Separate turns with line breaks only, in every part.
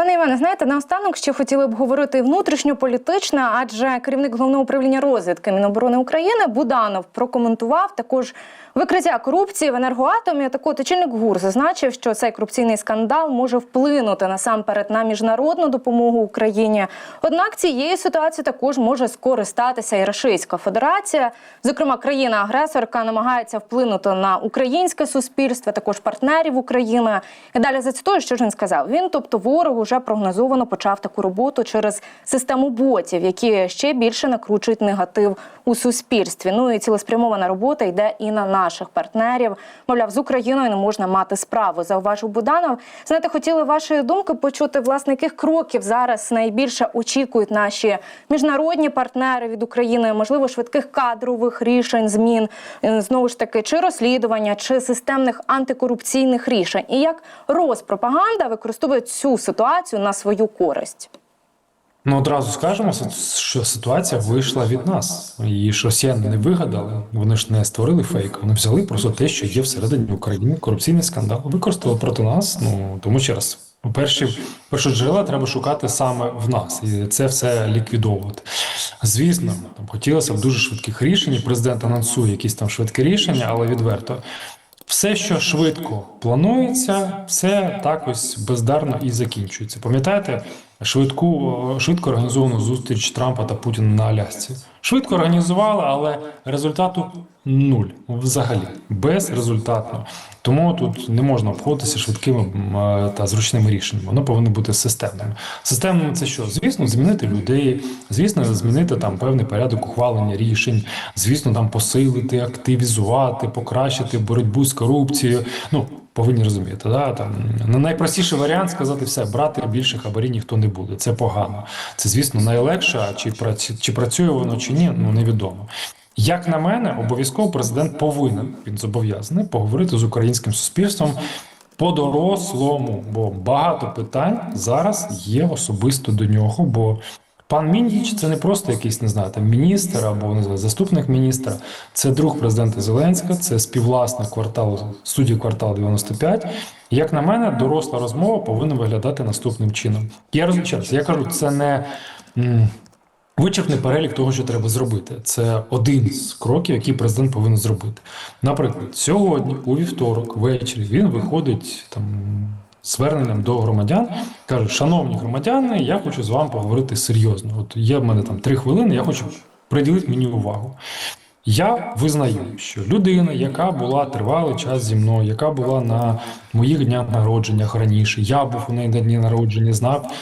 Пане Іване, знаєте, наостанок ще хотіли б говорити внутрішньополітичне, адже керівник головного управління розвідки Міноборони України Буданов прокоментував також викриття корупції в енергоатомі. Так от очільник ГУР зазначив, що цей корупційний скандал може вплинути насамперед на міжнародну допомогу Україні. Однак цією ситуацією також може скористатися і Російська Федерація, зокрема країна-агресорка, намагається вплинути на українське суспільство, також партнерів України. І далі зацитую, що ж він сказав. Він, тобто, ворог уже прогнозовано почав таку роботу через систему ботів, які ще більше накручують негатив у суспільстві. Ну і цілеспрямована робота йде і на наших партнерів. Мовляв, з Україною не можна мати справу. Зауважив Буданов. Знаєте, хотіли вашої думки почути, власне, яких кроків зараз найбільше очікують наші міжнародні партнери від України, можливо, швидких кадрових рішень, змін е, знову ж таки, чи розслідування, чи системних антикорупційних рішень, і як Роспропаганда використовує цю ситуацію на свою користь.
Ну, одразу скажемо, що ситуація вийшла від нас. І що росіяни не вигадали, вони ж не створили фейк, вони взяли просто те, що є всередині України, корупційний скандал, використали проти нас. Ну тому ще раз, перші першоджерела треба шукати саме в нас, і це все ліквідовувати. Звісно, там хотілося б дуже швидких рішень. Президент анонсує якісь там швидкі рішення, але відверто. Все, що швидко планується, все так ось бездарно і закінчується. Пам'ятаєте швидку швидко організовану зустріч Трампа та Путіна на Алясці? Швидко організували, але результату нуль взагалі безрезультатно. Тому тут не можна обходитися швидкими та зручними рішеннями. Воно повинно бути системним. Системним це що? Звісно, змінити людей, звісно, змінити там певний порядок ухвалення рішень, звісно, там посилити, активізувати, покращити боротьбу з корупцією. Ну повинні розуміти, да там найпростіший варіант сказати все, брати більше хабарів ніхто не буде. Це погано. Це звісно найлегше. А чи працює, чи працює воно чи ні, ну невідомо. Як на мене, обов'язково президент повинен він зобов'язаний поговорити з українським суспільством по-дорослому, бо багато питань зараз є особисто до нього. Бо пан Міндіч це не просто якийсь не знаю, там міністр або не знаю, заступник міністра, це друг президента Зеленська, це співвласник кварталу студії квартал 95. Як на мене, доросла розмова повинна виглядати наступним чином. Я розумію, я кажу, це не. Вичерпний перелік того, що треба зробити, це один з кроків, які президент повинен зробити. Наприклад, сьогодні, у вівторок, ввечері, він виходить там зверненням до громадян, каже: Шановні громадяни, я хочу з вами поговорити серйозно. От є в мене там три хвилини, я хочу приділити мені увагу. Я визнаю, що людина, яка була тривалий час зі мною, яка була на моїх днях народженнях раніше, я був у неї на дні народження, знав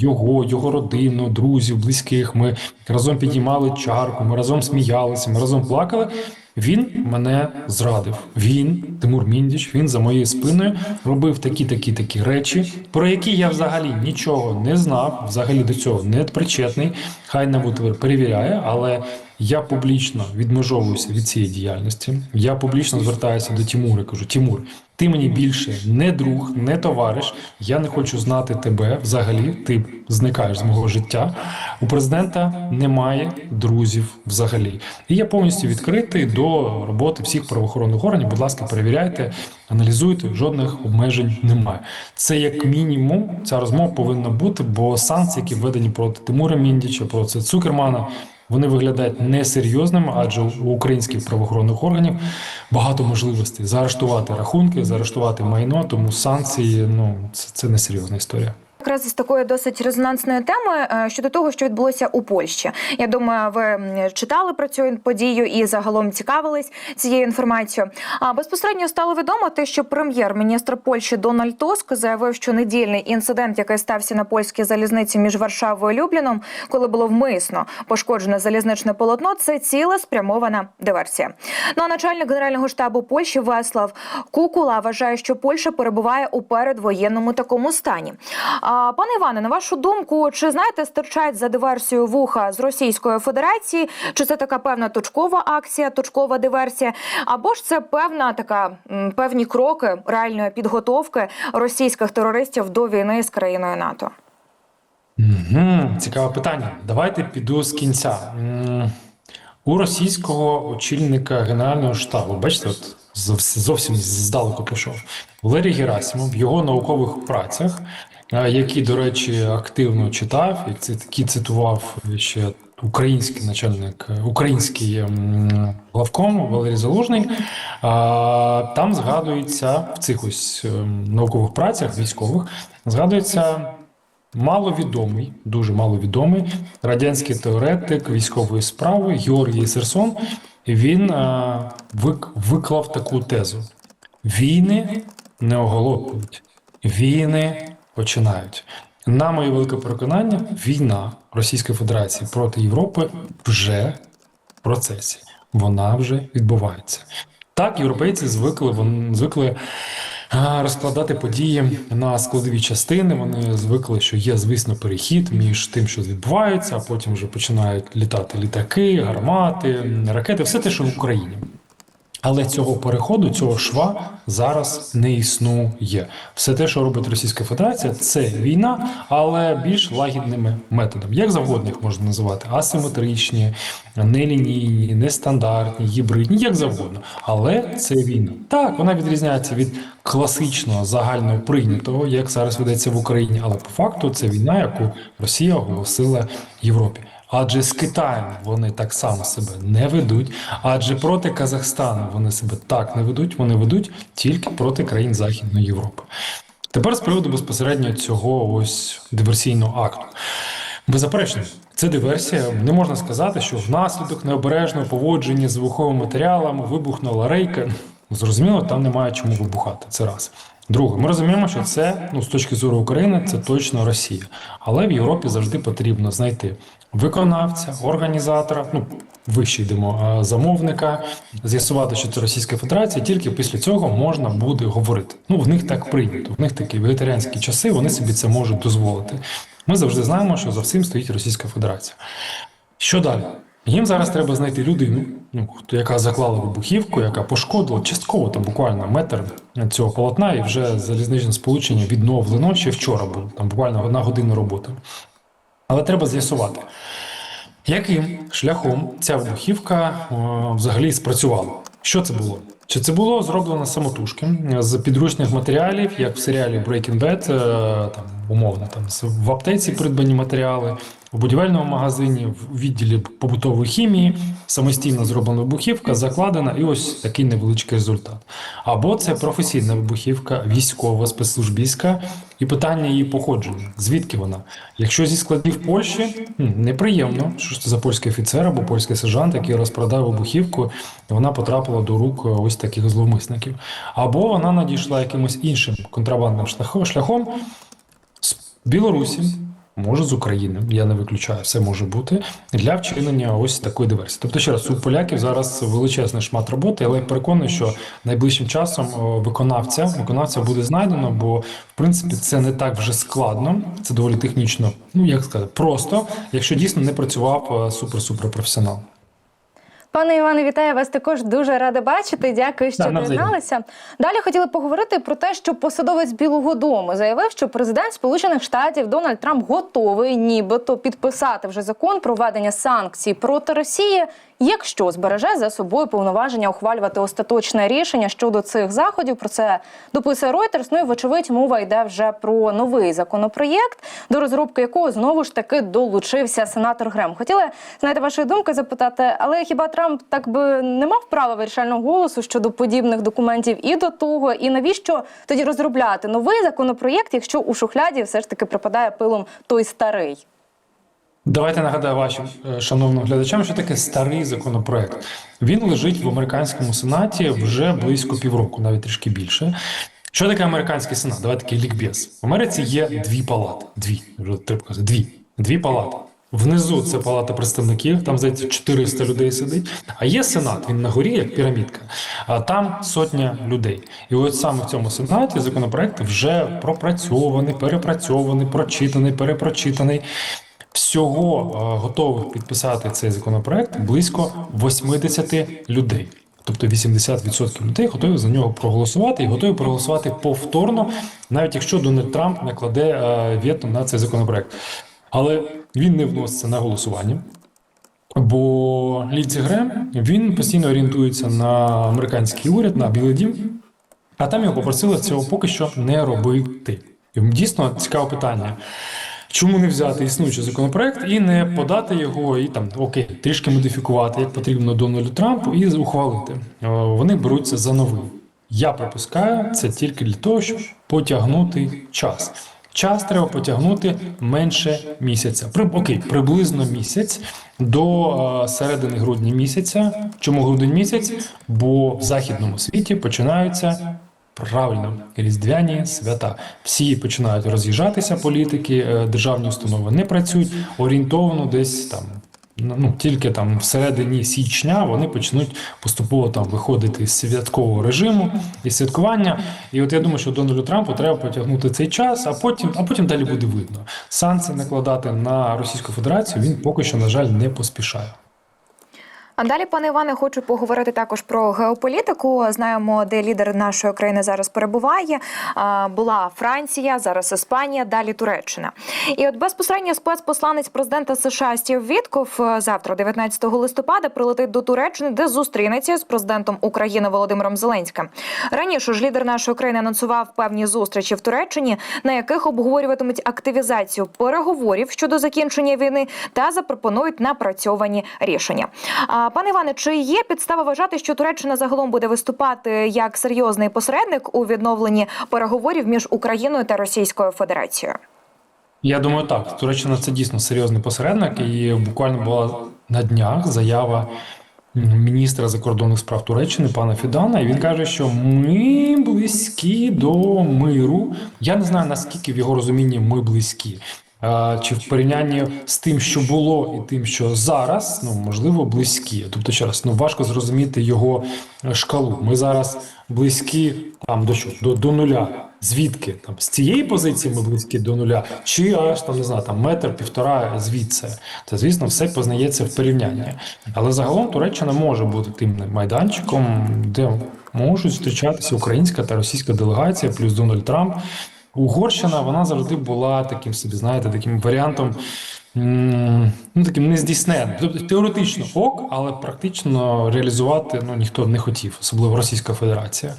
його, його родину, друзів, близьких. Ми разом підіймали чарку, ми разом сміялися, ми разом плакали. Він мене зрадив. Він, Тимур Міндіч, він за моєю спиною робив такі, такі, такі речі, про які я взагалі нічого не знав, взагалі до цього не причетний. Хай набутвер перевіряє, але я публічно відмежовуюся від цієї діяльності. Я публічно звертаюся до Тимура. Кажу: Тимур, ти мені більше не друг, не товариш. Я не хочу знати тебе взагалі. Ти зникаєш з мого життя. У президента немає друзів взагалі. І я повністю відкритий до роботи всіх правоохоронних органів. Будь ласка, перевіряйте, аналізуйте. Жодних обмежень немає. Це як мінімум ця розмова повинна бути, бо санкції, які введені проти Тимура Міндіча, проти Цукермана. Вони виглядають несерйозними, адже у українських правоохоронних органів багато можливостей заарештувати рахунки, заарештувати майно. Тому санкції ну це, це несерйозна історія.
Якраз з такої досить резонансної теми е, щодо того, що відбулося у Польщі. Я думаю, ви читали про цю подію і загалом цікавились цією інформацією. А безпосередньо стало відомо те, що прем'єр-міністр Польщі Дональд Туск заявив, що недільний інцидент, який стався на польській залізниці між Варшавою і Любліном, коли було вмисно пошкоджене залізничне полотно, це ціла спрямована диверсія. Ну а начальник генерального штабу Польщі Веслав Кукула вважає, що Польща перебуває у передвоєнному такому стані. А, Пане Іване, на вашу думку, чи знаєте, стирчать за диверсію вуха з Російської Федерації? Чи це така певна точкова акція, точкова диверсія? Або ж це певна така певні кроки реальної підготовки російських терористів до війни з країною НАТО?
Угу, Цікаве питання. Давайте піду з кінця. У російського очільника Генерального штабу, бачите, от зовсім здалеку пішов Валерій Герасимов в його наукових працях який, до речі, активно читав, і це який цитував ще український начальник, е, український главком Валерій Залужний. Там згадується в цих ось ем, наукових працях військових, згадується маловідомий, дуже маловідомий радянський теоретик військової справи Георгій Серсон. Він вик, виклав таку тезу: війни не оголошують, війни починають. На моє велике переконання, війна Російської Федерації проти Європи вже в процесі. Вона вже відбувається. Так, європейці звикли, вони звикли розкладати події на складові частини. Вони звикли, що є, звісно, перехід між тим, що відбувається, а потім вже починають літати літаки, гармати, ракети, все те, що в Україні. Але цього переходу, цього шва зараз не існує. Все те, що робить Російська Федерація, це війна, але більш лагідними методами. Як завгодно їх можна називати: асиметричні, нелінійні, нестандартні, гібридні, як завгодно. Але це війна. Так, вона відрізняється від класичного загально прийнятого, як зараз ведеться в Україні. Але по факту це війна, яку Росія оголосила Європі. Адже з Китаєм вони так само себе не ведуть, адже проти Казахстану вони себе так не ведуть, вони ведуть тільки проти країн Західної Європи. Тепер з приводу безпосередньо цього ось диверсійного акту. Беззаперечно, це диверсія. Не можна сказати, що внаслідок необережного поводження з вибуховими матеріалами вибухнула рейка. Зрозуміло, там немає чому вибухати. Це раз. Друге, ми розуміємо, що це ну з точки зору України, це точно Росія. Але в Європі завжди потрібно знайти виконавця, організатора, ну вище йдемо замовника, з'ясувати, що це Російська Федерація. Тільки після цього можна буде говорити. Ну в них так прийнято. В них такі вегетаріанські часи, вони собі це можуть дозволити. Ми завжди знаємо, що за всім стоїть Російська Федерація. Що далі? Їм зараз треба знайти людину, ну, хто- яка заклала вибухівку, яка пошкодила частково там буквально метр цього полотна, і вже залізничне сполучення відновлено ще вчора було, там буквально одна година роботи. Але треба з'ясувати, яким шляхом ця вибухівка взагалі спрацювала. Що це було? Чи це було зроблено самотужки з підручних матеріалів, як в серіалі Breaking Bad, е, там умовно там в аптеці придбані матеріали, в будівельному магазині, в відділі побутової хімії, самостійно зроблена вибухівка, закладена, і ось такий невеличкий результат. Або це професійна вибухівка, військова, спецслужбістська, і питання її походження. Звідки вона? Якщо зі складів Польщі, неприємно, що ж це за польський офіцер або польський сержант, який розпродав вибухівку, і вона потрапила до рук ось таких зловмисників. Або вона надійшла якимось іншим контрабандним шляхом з Білорусі, може з України, я не виключаю, все може бути для вчинення ось такої диверсії. Тобто, ще раз, у поляків зараз величезний шмат роботи, але я переконаний, що найближчим часом виконавця виконавця буде знайдено, бо в принципі це не так вже складно, це доволі технічно, ну як сказати, просто, якщо дійсно не працював е, супер-супер професіонал.
Пане Іване, вітаю вас також дуже рада бачити. Дякую, що доєдналися. Далі хотіли поговорити про те, що посадовець Білого Дому заявив, що президент Сполучених Штатів Дональд Трамп готовий, нібито підписати вже закон про введення санкцій проти Росії, якщо збереже за собою повноваження ухвалювати остаточне рішення щодо цих заходів. Про це дописує Reuters. Ну і вочевидь, мова йде вже про новий законопроєкт, до розробки якого знову ж таки долучився сенатор Грем. Хотіла знаєте вашої думки запитати, але хіба Трамп так би не мав права вирішального голосу щодо подібних документів і до того, і навіщо тоді розробляти новий законопроєкт, якщо у шухляді все ж таки припадає пилом той старий?
Давайте нагадаю вашим е, шановним глядачам, що таке старий законопроект. Він лежить в американському сенаті вже близько півроку, навіть трішки більше. Що таке американський сенат? Давайте такий лікбез. В Америці є дві палати. Дві вже казати. Дві. Дві палати. Внизу це палата представників, там здається 400 людей сидить. А є сенат, він на горі, як пірамідка, а там сотня людей. І от саме в цьому сенаті законопроект вже пропрацьований, перепрацьований, прочитаний, перепрочитаний. Всього е, готових підписати цей законопроект близько 80 людей. Тобто 80% людей готові за нього проголосувати і готові проголосувати повторно, навіть якщо Дональд Трамп накладе е, вето на цей законопроект. Але він не вноситься на голосування. Бо Лінці Грем він постійно орієнтується на американський уряд, на Білий Дім, а там його попросили цього поки що не робити. І дійсно цікаве питання. Чому не взяти існуючий законопроект і не подати його, і там окей, трішки модифікувати, як потрібно Дональду Трампу, і ухвалити? Е, Вони беруться за новий. Я припускаю, це тільки для того, щоб потягнути час. Час треба потягнути менше місяця. При, окей, приблизно місяць до е, середини грудня місяця. Чому грудень місяць? Бо в західному світі починаються правильно різдвяні свята. Всі починають роз'їжджатися, політики, е, державні установи не працюють орієнтовно десь там. Ну, тільки там всередині січня вони почнуть поступово там виходити з святкового режиму і святкування. І от я думаю, що Дональду Трампу треба потягнути цей час, а потім, а потім далі буде видно. Санкції накладати на Російську Федерацію він поки що, на жаль, не поспішає.
А далі, пане Іване, хочу поговорити також про геополітику. Знаємо, де лідер нашої країни зараз перебуває. Була Франція, зараз Іспанія, далі Туреччина. І от безпосередньо спецпосланець президента США Стів Вітков е, завтра, 19 листопада, прилетить до Туреччини, де зустрінеться з президентом України Володимиром Зеленським. Раніше ж лідер нашої країни анонсував певні зустрічі в Туреччині, на яких обговорюватимуть активізацію переговорів щодо закінчення війни та запропонують напрацьовані рішення. Пане Іване, чи є підстава вважати, що Туреччина загалом буде виступати як серйозний посередник у відновленні переговорів між Україною та Російською Федерацією?
Я думаю, так. Туреччина це дійсно серйозний посередник, і буквально була на днях заява міністра закордонних справ Туреччини пана Фідана. І він каже, що ми близькі до миру. Я не знаю наскільки в його розумінні ми близькі. Чи в порівнянні з тим, що було, і тим, що зараз, ну можливо, близькі. Тобто, ще раз, ну важко зрозуміти його е, шкалу. Ми зараз близькі там до що до, до нуля. Звідки там з цієї позиції ми близькі до нуля, чи аж там не знаю, там метр півтора звідси. Це звісно все познається в порівнянні. Але загалом Туреччина може бути тим майданчиком, де можуть зустрічатися українська та російська делегація, плюс Дональд Трамп. Угорщина вона завжди була таким собі, знаєте, таким варіантом. Ну, таким нездійсненним. Тобто теоретично ок, але практично реалізувати ну ніхто не хотів, особливо Російська Федерація.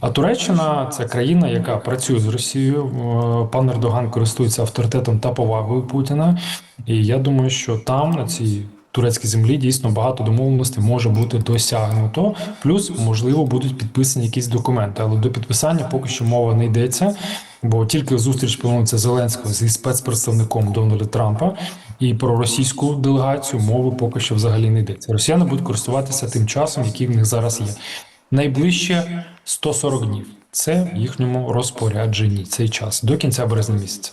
А Туреччина це країна, яка працює з Росією. Е, Пан Ердоган користується авторитетом та повагою Путіна. І я думаю, що там на цій турецькій землі дійсно багато домовленостей може бути досягнуто. Плюс, можливо, будуть підписані якісь документи, але до підписання поки що мова не йдеться. Бо тільки зустріч планується Зеленського зі спецпредставником Дональда Трампа і про російську делегацію мови поки що взагалі не йдеться. Росіяни будуть користуватися тим часом, який в них зараз є. Найближче 140 днів. Це в їхньому розпорядженні цей час до кінця березня місяця.